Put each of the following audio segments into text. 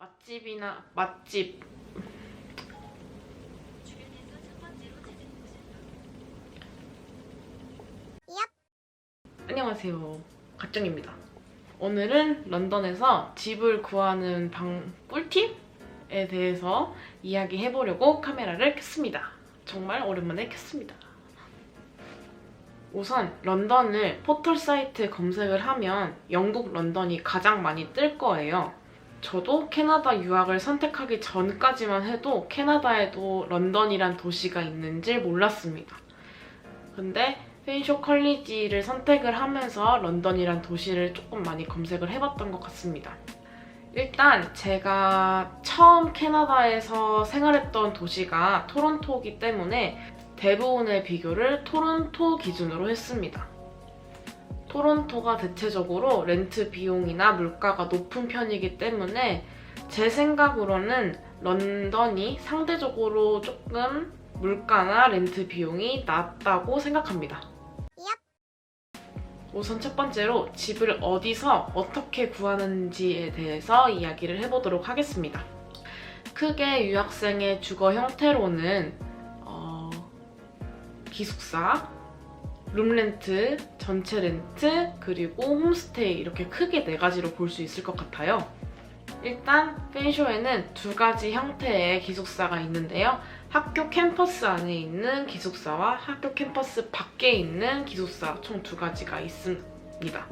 맛집이나 맛집. 안녕하세요. 갓정입니다. 오늘은 런던에서 집을 구하는 방 꿀팁에 대해서 이야기해보려고 카메라를 켰습니다. 정말 오랜만에 켰습니다. 우선 런던을 포털 사이트 검색을 하면 영국 런던이 가장 많이 뜰 거예요 저도 캐나다 유학을 선택하기 전까지만 해도 캐나다에도 런던이란 도시가 있는지 몰랐습니다. 근데 페인쇼 컬리지를 선택을 하면서 런던이란 도시를 조금 많이 검색을 해봤던 것 같습니다. 일단 제가 처음 캐나다에서 생활했던 도시가 토론토이기 때문에 대부분의 비교를 토론토 기준으로 했습니다. 토론토가 대체적으로 렌트 비용이나 물가가 높은 편이기 때문에 제 생각으로는 런던이 상대적으로 조금 물가나 렌트 비용이 낮다고 생각합니다. 우선 첫 번째로 집을 어디서 어떻게 구하는지에 대해서 이야기를 해보도록 하겠습니다. 크게 유학생의 주거 형태로는 어, 기숙사, 룸렌트, 전체 렌트, 그리고 홈스테이 이렇게 크게 네 가지로 볼 수 있을 것 같아요. 일단 펜쇼에는 두 가지 형태의 기숙사가 있는데요. 학교 캠퍼스 안에 있는 기숙사와 학교 캠퍼스 밖에 있는 기숙사 총 두 가지가 있습니다.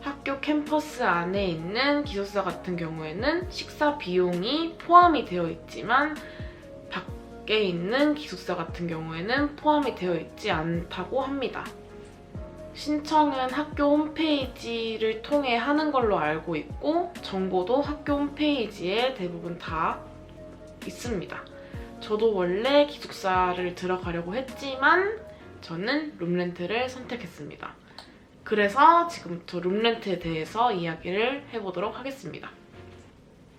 학교 캠퍼스 안에 있는 기숙사 같은 경우에는 식사 비용이 포함이 되어 있지만 밖에 있는 기숙사 같은 경우에는 포함이 되어 있지 않다고 합니다. 신청은 학교 홈페이지를 통해 하는 걸로 알고 있고 정보도 학교 홈페이지에 대부분 다 있습니다. 저도 원래 기숙사를 들어가려고 했지만 저는 룸렌트를 선택했습니다. 그래서 지금부터 룸렌트에 대해서 이야기를 해보도록 하겠습니다.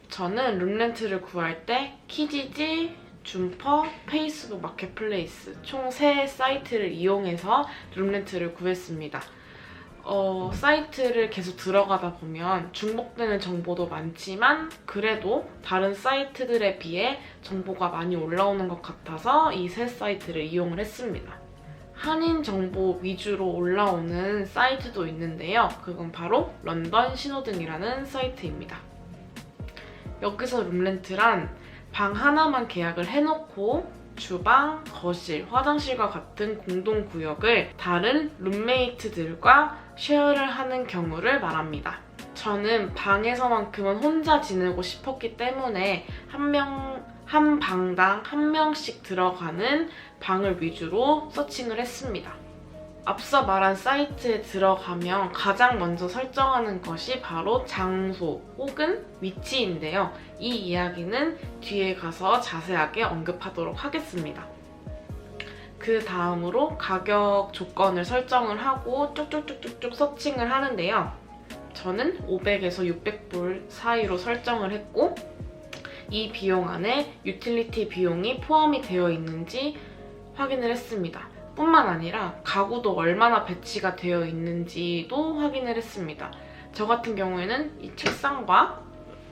저는 룸렌트를 구할 때 키지지, 줌퍼, 페이스북 마켓플레이스 총 3사이트를 이용해서 룸렌트를 구했습니다. 어, 사이트를 계속 들어가다 보면 중복되는 정보도 많지만 그래도 다른 사이트들에 비해 정보가 많이 올라오는 것 같아서 이세 사이트를 이용을 했습니다. 한인 정보 위주로 올라오는 사이트도 있는데요. 그건 바로 런던 신호등이라는 사이트입니다. 여기서 룸렌트란 방 하나만 계약을 해놓고 주방, 거실, 화장실과 같은 공동 구역을 다른 룸메이트들과 쉐어를 하는 경우를 말합니다. 저는 방에서만큼은 혼자 지내고 싶었기 때문에 한 명, 한 방당 한 명씩 들어가는 방을 위주로 서칭을 했습니다. 앞서 말한 사이트에 들어가면 가장 먼저 설정하는 것이 바로 장소 혹은 위치인데요. 이 이야기는 뒤에 가서 자세하게 언급하도록 하겠습니다. 그 다음으로 가격 조건을 설정을 하고 쭉쭉쭉쭉쭉 서칭을 하는데요. 저는 500에서 600불 사이로 설정을 했고 이 비용 안에 유틸리티 비용이 포함이 되어 있는지 확인을 했습니다. 뿐만 아니라 가구도 얼마나 배치가 되어 있는지도 확인을 했습니다. 저 같은 경우에는 이 책상과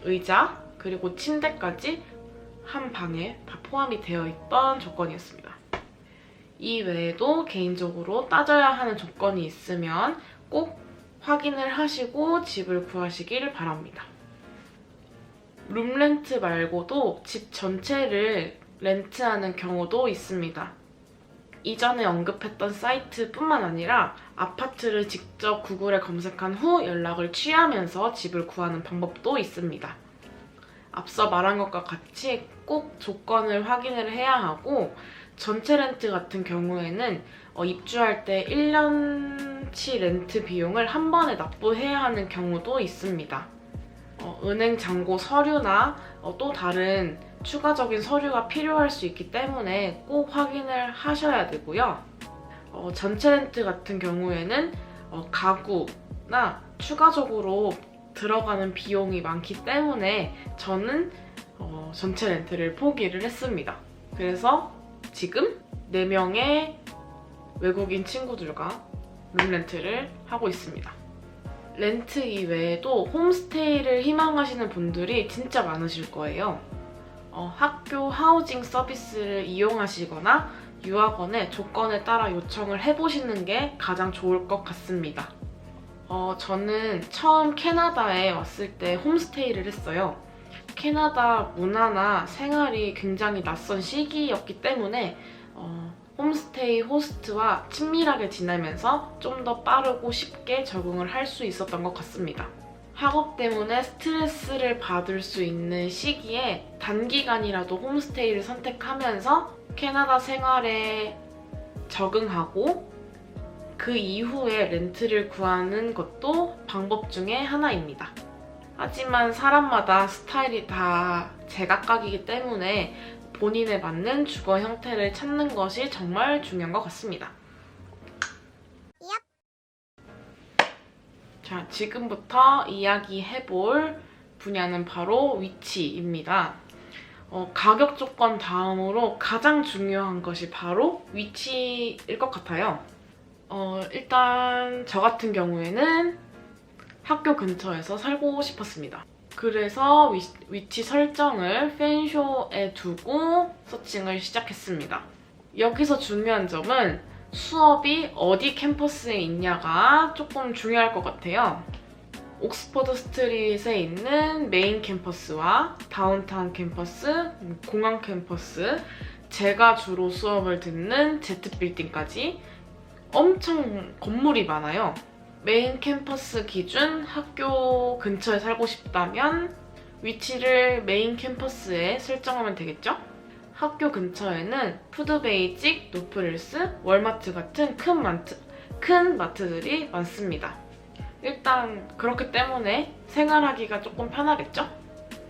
의자 그리고 침대까지 한 방에 다 포함이 되어 있던 조건이었습니다. 이 외에도 개인적으로 따져야 하는 조건이 있으면 꼭 확인을 하시고 집을 구하시길 바랍니다. 룸렌트 말고도 집 전체를 렌트하는 경우도 있습니다. 이전에 언급했던 사이트뿐만 아니라 아파트를 직접 구글에 검색한 후 연락을 취하면서 집을 구하는 방법도 있습니다. 앞서 말한 것과 같이 꼭 조건을 확인을 해야 하고 전체 렌트 같은 경우에는 어, 입주할 때 1년치 렌트 비용을 한 번에 납부해야 하는 경우도 있습니다. 어, 은행 잔고 서류나 어, 또 다른 추가적인 서류가 필요할 수 있기 때문에 꼭 확인을 하셔야 되고요. 어, 전체 렌트 같은 경우에는 어, 가구나 추가적으로 들어가는 비용이 많기 때문에 저는 어, 전체 렌트를 포기를 했습니다. 그래서 지금 4명의 외국인 친구들과 룸렌트를 하고 있습니다. 렌트 이외에도 홈스테이를 희망하시는 분들이 진짜 많으실 거예요. 어, 학교 하우징 서비스를 이용하시거나 유학원의 조건에 따라 요청을 해보시는 게 가장 좋을 것 같습니다. 어, 저는 처음 캐나다에 왔을 때 홈스테이를 했어요. 캐나다 문화나 생활이 굉장히 낯선 시기였기 때문에 어, 홈스테이 호스트와 친밀하게 지내면서 좀 더 빠르고 쉽게 적응을 할 수 있었던 것 같습니다. 학업 때문에 스트레스를 받을 수 있는 시기에 단기간이라도 홈스테이를 선택하면서 캐나다 생활에 적응하고 그 이후에 렌트를 구하는 것도 방법 중에 하나입니다. 하지만 사람마다 스타일이 다 제각각이기 때문에 본인에 맞는 주거 형태를 찾는 것이 정말 중요한 것 같습니다. 자, 지금부터 이야기해볼 분야는 바로 위치입니다. 어, 가격 조건 다음으로 가장 중요한 것이 바로 위치일 것 같아요. 어, 일단 저 같은 경우에는 학교 근처에서 살고 싶었습니다. 그래서 위, 위치 설정을 팬쇼에 두고 서칭을 시작했습니다. 여기서 중요한 점은 수업이 어디 캠퍼스에 있냐가 조금 중요할 것 같아요. 옥스퍼드 스트릿에 있는 메인 캠퍼스와 다운타운 캠퍼스, 공항 캠퍼스, 제가 주로 수업을 듣는 제트 빌딩까지 엄청 건물이 많아요. 메인 캠퍼스 기준 학교 근처에 살고 싶다면 위치를 메인 캠퍼스에 설정하면 되겠죠? 학교 근처에는 푸드베이직, 노프릴스, 월마트 같은 큰 마트, 큰 마트들이 많습니다. 일단 그렇기 때문에 생활하기가 조금 편하겠죠?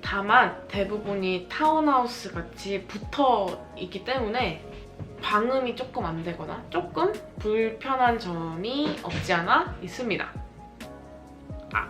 다만 대부분이 타운하우스 같이 붙어 있기 때문에 방음이 조금 안 되거나 조금 불편한 점이 없지 않아 있습니다. 아,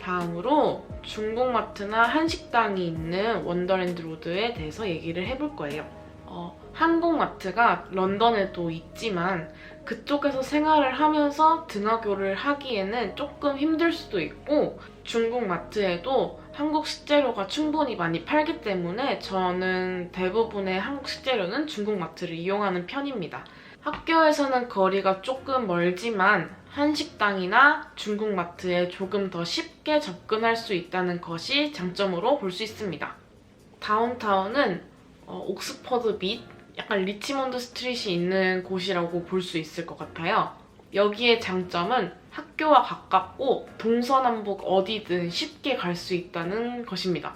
다음으로 중국마트나 한식당이 있는 원더랜드 로드에 대해서 얘기를 해볼 거예요. 어, 한국마트가 런던에도 있지만 그쪽에서 생활을 하면서 등하교를 하기에는 조금 힘들 수도 있고 중국 마트에도 한국 식재료가 충분히 많이 팔기 때문에 저는 대부분의 한국 식재료는 중국 마트를 이용하는 편입니다. 학교에서는 거리가 조금 멀지만 한식당이나 중국 마트에 조금 더 쉽게 접근할 수 있다는 것이 장점으로 볼 수 있습니다. 다운타운은 어, 옥스퍼드 및 약간 리치몬드 스트릿이 있는 곳이라고 볼 수 있을 것 같아요. 여기의 장점은 학교와 가깝고 동서남북 어디든 쉽게 갈 수 있다는 것입니다.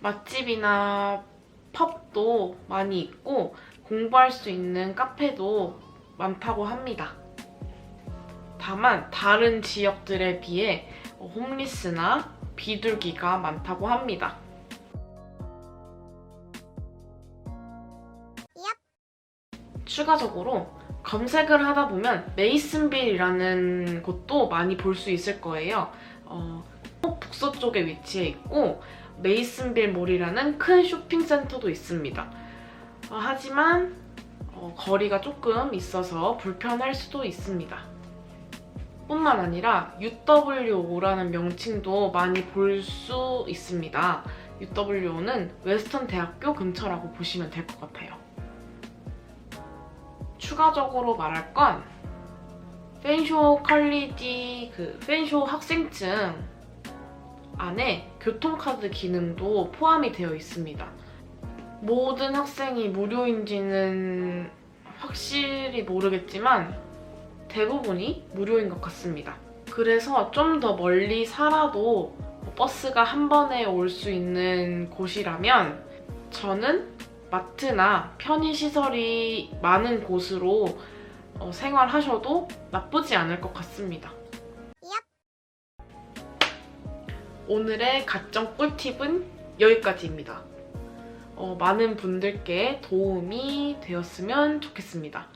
맛집이나 펍도 많이 있고 공부할 수 있는 카페도 많다고 합니다. 다만 다른 지역들에 비해 홈리스나 비둘기가 많다고 합니다. 추가적으로 검색을 하다 보면 메이슨빌이라는 곳도 많이 볼 수 있을 거예요. 어, 북서쪽에 위치해 있고 메이슨빌 몰이라는 큰 쇼핑센터도 있습니다. 어, 하지만 어, 거리가 조금 있어서 불편할 수도 있습니다. 뿐만 아니라 UWO라는 명칭도 많이 볼 수 있습니다. UWO는 웨스턴 대학교 근처라고 보시면 될 것 같아요. 추가적으로 말할 건 펜쇼 컬리지 그 펜쇼 학생증 안에 교통카드 기능도 포함이 되어 있습니다. 모든 학생이 무료인지는 확실히 모르겠지만 대부분이 무료인 것 같습니다. 그래서 좀 더 멀리 살아도 버스가 한 번에 올 수 있는 곳이라면 저는 마트나 편의시설이 많은 곳으로 어, 생활하셔도 나쁘지 않을 것 같습니다. 오늘의 가점 꿀팁은 여기까지입니다. 어, 많은 분들께 도움이 되었으면 좋겠습니다.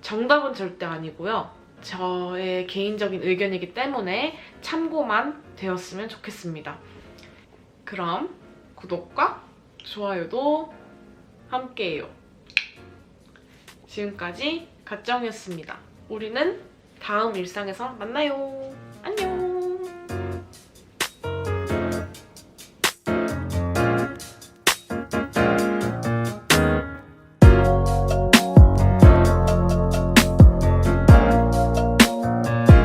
정답은 절대 아니고요. 저의 개인적인 의견이기 때문에 참고만 되었으면 좋겠습니다. 그럼 구독과 좋아요도 함께해요. 지금까지 가정이었습니다. 우리는 다음 일상에서 만나요.